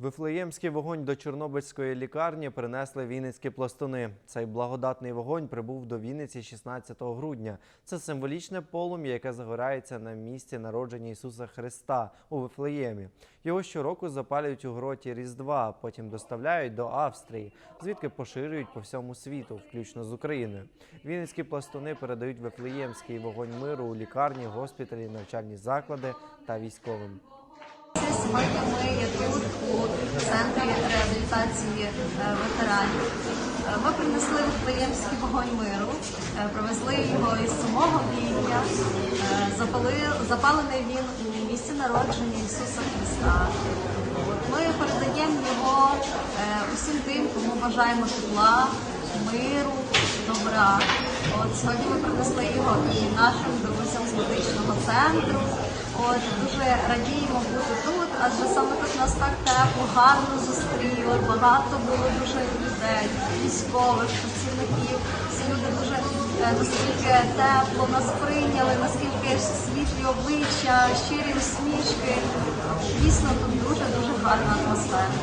Вифлеємський вогонь до Чорнобильської лікарні принесли вінницькі пластуни. Цей благодатний вогонь прибув до Вінниці 16 грудня. Це символічне полум'я, яке загорається на місці народження Ісуса Христа у Вифлеємі. Його щороку запалюють у гроті Різдва, потім доставляють до Австрії, звідки поширюють по всьому світу, включно з України. Вінницькі пластуни передають Вифлеємський вогонь миру у лікарні, госпіталі, навчальні заклади та військовим. Сьогодні центрі реабілітації е, ветеранів. Е, Ми принесли Вифлеємський вогонь миру, е, привезли його із самого Відня. Е, Запалений він у місці народження Ісуса Христа. Ми передаємо його усім тим, кому бажаємо тепла, миру, добра. От сьогодні ми принесли його і нашим друзям з медичного центру. От дуже радіємо бути тут, адже саме тут нас так тепло, гарно зустріли. Багато було дуже людей, військових, працівників. Всі люди дуже е, наскільки тепло нас прийняли, наскільки світлі обличчя, щирі усмішки. Дійсно, тут дуже дуже гарна атмосфера.